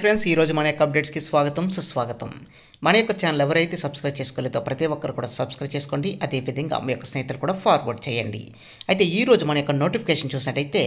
Friends ఈరోజు మన యొక్క అప్డేట్స్కి స్వాగతం సుస్వాగతం. మన యొక్క ఛానల్ ఎవరైతే సబ్స్క్రైబ్ చేసుకోలేదో ప్రతి ఒక్కరు కూడా సబ్స్క్రైబ్ చేసుకోండి. అదేవిధంగా మీ యొక్క స్నేహితులు కూడా ఫార్వర్డ్ చేయండి. అయితే ఈరోజు మన యొక్క నోటిఫికేషన్ చూసినట్టయితే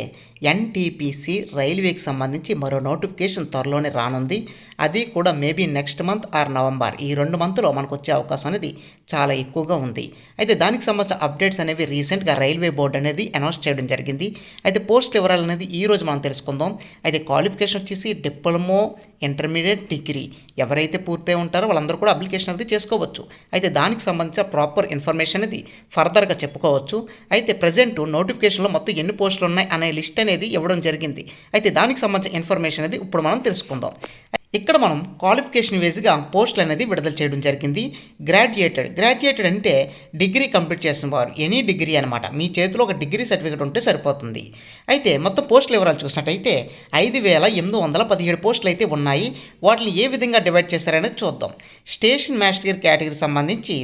ఎన్టీపీసీ రైల్వేకి సంబంధించి మరో నోటిఫికేషన్ త్వరలోనే రానుంది. అది కూడా maybe next month or November. ఈ రెండు మంత్లో మనకు వచ్చే అవకాశం అనేది చాలా ఎక్కువగా ఉంది. అయితే దానికి సంబంధించిన అప్డేట్స్ అనేవి రీసెంట్గా రైల్వే బోర్డు అనేది అనౌన్స్ చేయడం జరిగింది. అయితే పోస్ట్ వివరాలు అనేది ఈ రోజు మనం తెలుసుకుందాం. అయితే క్వాలిఫికేషన్ వచ్చేసి డిప్లొమో ఇంటర్మీడియట్ డిగ్రీ ఎవరైతే పూర్తయి ఉంటారో వాళ్ళందరూ కూడా అప్లికేషన్ అనేది చేసుకోవచ్చు. అయితే దానికి సంబంధించిన ప్రాపర్ ఇన్ఫర్మేషన్ అనేది ఫర్దర్గా చెప్పుకోవచ్చు. అయితే ప్రజెంట్ నోటిఫికేషన్లో మొత్తం ఎన్ని పోస్టులు ఉన్నాయి అనే లిస్ట్ అనేది ఇవ్వడం జరిగింది. అయితే దానికి సంబంధించిన ఇన్ఫర్మేషన్ అనేది ఇప్పుడు మనం తెలుసుకుందాం. ఇక్కడ మనం క్వాలిఫికేషన్ వేస్గా పోస్టులు అనేది విడుదల చేయడం జరిగింది. గ్రాడ్యుయేటెడ్ గ్రాడ్యుయేటెడ్ అంటే డిగ్రీ కంప్లీట్ చేసిన వారు ఎనీ డిగ్రీ అనమాట మీ చేతిలో ఒక డిగ్రీ సర్టిఫికేట్ ఉంటే సరిపోతుంది. అయితే మొత్తం పోస్టుల వివరాలు చూసినట్టయితే ఐదు వేల ఎనిమిది వందల పదిహేడు పోస్టులు అయితే ఉన్నాయి. వాటిని ఏ విధంగా డివైడ్ చేశారనేది చూద్దాం. స్టేషన్ మాస్టర్ కేటగిరీ సంబంధించి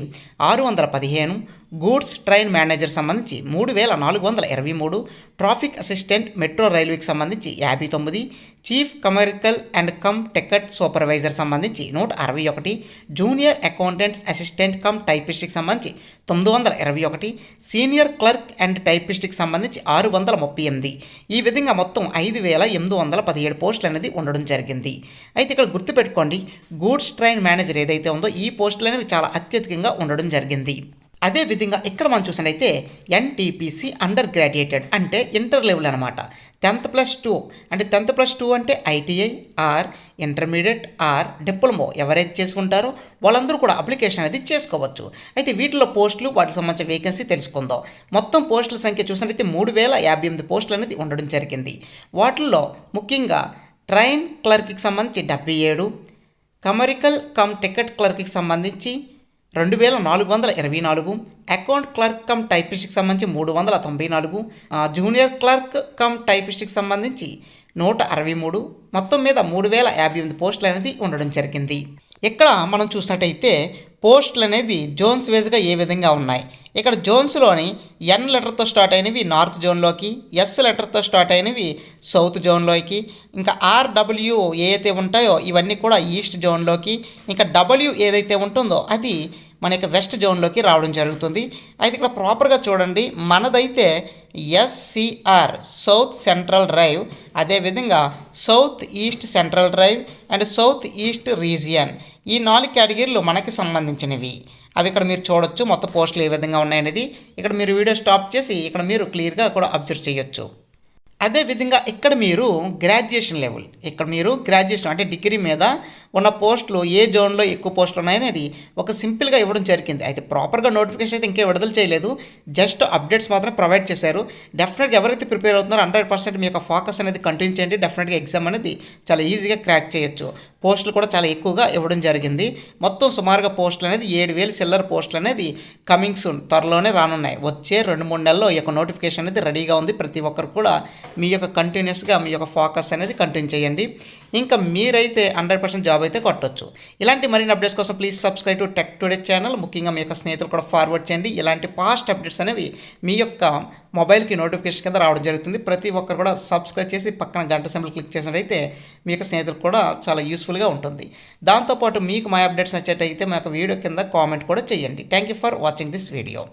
ఆరు వందల పదిహేను గూడ్స్ ట్రైన్ మేనేజర్ సంబంధించి మూడు వేల నాలుగు వందల ఇరవై మూడు ట్రాఫిక్ అసిస్టెంట్ మెట్రో రైల్వేకి సంబంధించి యాభై తొమ్మిది chief commercial and cum ticket supervisor సంబంధించి నూట అరవై ఒకటి జూనియర్ అకౌంటెంట్స్ అసిస్టెంట్ కమ్ టైపిస్ట్కి సంబంధించి తొమ్మిది వందల ఇరవై ఒకటి సీనియర్ క్లర్క్ అండ్ టైపిస్ట్కి సంబంధించి ఆరు వందల ముప్పై ఎనిమిది. ఈ విధంగా మొత్తం ఐదు వేల ఎనిమిది వందల పదిహేడు పోస్టులు అనేది ఉండడం జరిగింది. అయితే ఇక్కడ గుర్తుపెట్టుకోండి గూడ్స్ ట్రైన్ మేనేజర్ ఏదైతే ఉందో ఈ పోస్టులు అనేవి చాలా అత్యధికంగా ఉండడం జరిగింది. అదే విధంగా ఇక్కడ మనం చూసినట్టయితే ఎన్టీపీసీ అండర్ గ్రాడ్యుయేటెడ్ అంటే ఇంటర్ లెవెల్ అనమాట టెన్త్ ప్లస్ టూ అంటే టెన్త్ ప్లస్ టూ అంటే ITI or intermediate or diploma ఎవరైతే చేసుకుంటారో వాళ్ళందరూ కూడా అప్లికేషన్ అనేది చేసుకోవచ్చు. అయితే వీటిలో పోస్టులు వాటికి సంబంధించిన వేకెన్సీ తెలుసుకుందాం. మొత్తం పోస్టుల సంఖ్య చూసినట్లయితే మూడు వేల యాభై ఎనిమిది పోస్టులు అనేది ఉండడం జరిగింది. వాటిల్లో ముఖ్యంగా ట్రైన్ క్లర్క్కి సంబంధించి డెబ్బై ఏడు కమరికల్ కమ్ టికెట్ క్లర్క్కి సంబంధించి రెండు వేల నాలుగు వందల ఇరవై నాలుగు అకౌంట్ క్లర్క్ కమ్ టైపిస్ట్కి సంబంధించి మూడు వందల తొంభై నాలుగు జూనియర్ క్లర్క్ కమ్ టైపిస్ట్కి సంబంధించి నూట అరవై మూడు మొత్తం మీద మూడు వేల యాభై ఎనిమిది పోస్టులు అనేది ఉండడం జరిగింది. ఇక్కడ మనం చూసినట్టయితే పోస్టులు అనేది జోన్స్ వేజ్గా ఏ విధంగా ఉన్నాయి? ఇక్కడ జోన్స్లోని ఎన్ లెటర్తో స్టార్ట్ అయినవి నార్త్ జోన్లోకి ఎస్ లెటర్తో స్టార్ట్ అయినవి సౌత్ జోన్లోకి ఇంకా ఆర్డబ్ల్యూ ఏదైతే ఉంటాయో ఇవన్నీ కూడా ఈస్ట్ జోన్లోకి ఇంకా డబ్ల్యూ ఏదైతే ఉంటుందో అది మన యొక్క వెస్ట్ జోన్లోకి రావడం జరుగుతుంది. అయితే ఇక్కడ ప్రాపర్గా చూడండి మనదైతే ఎస్సిఆర్ సౌత్ సెంట్రల్ డ్రైవ్ అదేవిధంగా south east central drive and south east region. ఈ నాలుగు కేటగిరీలు మనకి సంబంధించినవి. అవి ఇక్కడ మీరు చూడొచ్చు మొత్తం పోస్టులు ఏ విధంగా ఉన్నాయనేది. ఇక్కడ మీరు వీడియో స్టాప్ చేసి ఇక్కడ మీరు క్లియర్గా కూడా అబ్జర్వ్ చేయొచ్చు. అదేవిధంగా ఇక్కడ మీరు గ్రాడ్యుయేషన్ లెవెల్ ఇక్కడ మీరు గ్రాడ్యుయేషన్ అంటే డిగ్రీ మీద ఉన్న పోస్టులు ఏ జోన్లో ఎక్కువ పోస్టులు ఉన్నాయనేది ఒక సింపుల్గా ఇవ్వడం జరిగింది. అయితే ప్రాపర్గా నోటిఫికేషన్ అయితే ఇంకా విడుదల చేయలేదు. జస్ట్ అప్డేట్స్ మాత్రం ప్రొవైడ్ చేశారు. డెఫినెట్గా ఎవరైతే ప్రిపేర్ అవుతున్నారో హండ్రెడ్ పర్సెంట్ మీ యొక్క ఫోకస్ అనేది కంటిన్యూ చేయండి. డెఫినెట్గా ఎగ్జామ్ అనేది చాలా ఈజీగా క్రాక్ చేయొచ్చు. పోస్టులు కూడా చాలా ఎక్కువగా ఇవ్వడం జరిగింది. మొత్తం సుమారుగా పోస్టులు అనేది ఏడు వేలు సిల్లర్ పోస్టులు అనేది కమింగ్ సూన్ త్వరలోనే రానున్నాయి. వచ్చే రెండు మూడు నెలల్లో ఈ యొక్క నోటిఫికేషన్ అనేది రెడీగా ఉంది. ప్రతి ఒక్కరు కూడా మీ యొక్క కంటిన్యూస్గా మీ యొక్క ఫోకస్ అనేది కంటిన్యూ చేయండి. ఇంకా మీరైతే హండ్రెడ్ పర్సెంట్ జాబ్ అయితే కొట్టొచ్చు. ఇలాంటి మరిన్ని అప్డేట్స్ కోసం please subscribe to tech today channel ముఖ్యంగా మీ యొక్క స్నేహితులు కూడా ఫార్వర్డ్ చేయండి. ఇలాంటి పాస్ట్ అప్డేట్స్ అనేవి మీ యొక్క మొబైల్కి నోటిఫికేషన్ కింద రావడం జరుగుతుంది. ప్రతి ఒక్కరు కూడా సబ్స్క్రైబ్ చేసి పక్కన గంట సింబల్ క్లిక్ చేసినట్టయితే మీ యొక్క స్నేహితులకు కూడా చాలా యూస్ఫుల్గా ఉంటుంది. దాంతోపాటు మీకు మా అప్డేట్స్ నచ్చేటైతే మా యొక్క వీడియో కింద కామెంట్ కూడా చేయండి. Thank you for watching this video